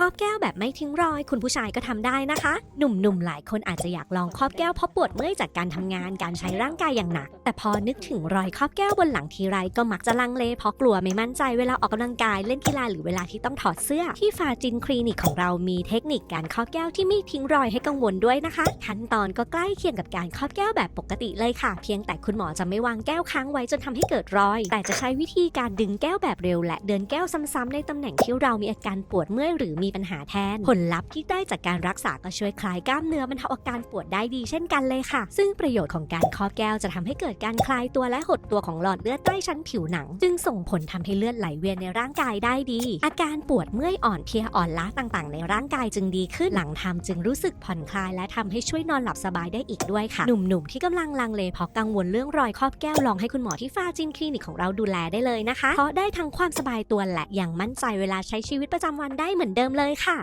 ครอบแก้วแบบไม่ทิ้งรอย คุณผู้ชายก็ทำได้นะคะ หนุ่มๆหลายคนอาจจะอยากลองครอบแก้วเพราะปวดเมื่อยจากการทำงานการใช้ร่างกายอย่างหนัก แต่พอนึกถึงรอยครอบแก้วบนหลังทีไรก็มักจะลังเลเพราะกลัวไม่มั่นใจเวลาออกกำลังกายเล่นกีฬาหรือเวลาที่ต้องถอดเสื้อ ที่ฟาจินคลินิกของเรามีเทคนิคการครอบแก้วที่ไม่ทิ้งรอยให้กังวลด้วยนะคะขั้นตอนก็ใกล้เคียงกับการครอบแก้วแบบปกติเลยค่ะ เพียงแต่คุณหมอจะไม่วางแก้วค้างไว้จนทำให้เกิดรอย แต่จะใช้วิธีการดึงแก้วแบบเร็ว และเดินแก้วซ้ำๆในตำแหน่งที่เรามีอาการปวดเมื่อยหรือมีปัญหาแทน ผลลัพธ์ที่ได้จากการรักษาก็ช่วยคลายกล้ามเนื้อบรรเทาอาการปวดได้ดีเช่นกันเลยค่ะ ซึ่งประโยชน์ของการครอบแก้วจะทำให้เกิดการคลายตัวและหดตัวของหลอดเลือดใต้ชั้นผิวหนัง จึงส่งผลทำให้เลือดไหลเวียนในร่างกายได้ดี อาการปวดเมื่อยอ่อนเพลียอ่อนล้าต่างๆ ในร่างกายจึงดีขึ้นหลังทำจึงรู้สึกผ่อนคลายและทำให้ช่วยนอนหลับสบายได้อีกด้วยค่ะ หนุ่มๆที่กำลังลังเลเพราะกังวลเรื่องรอยครอบแก้วลองให้คุณหมอที่ฟาจินคลินิกของเราดูแลได้เลยนะคะเพราะได้ทั้งความสบายตัวและยังมั่นใจเวลาใช้ชีวิตประจำวันได้เหมือนเดิมเลยค่ะ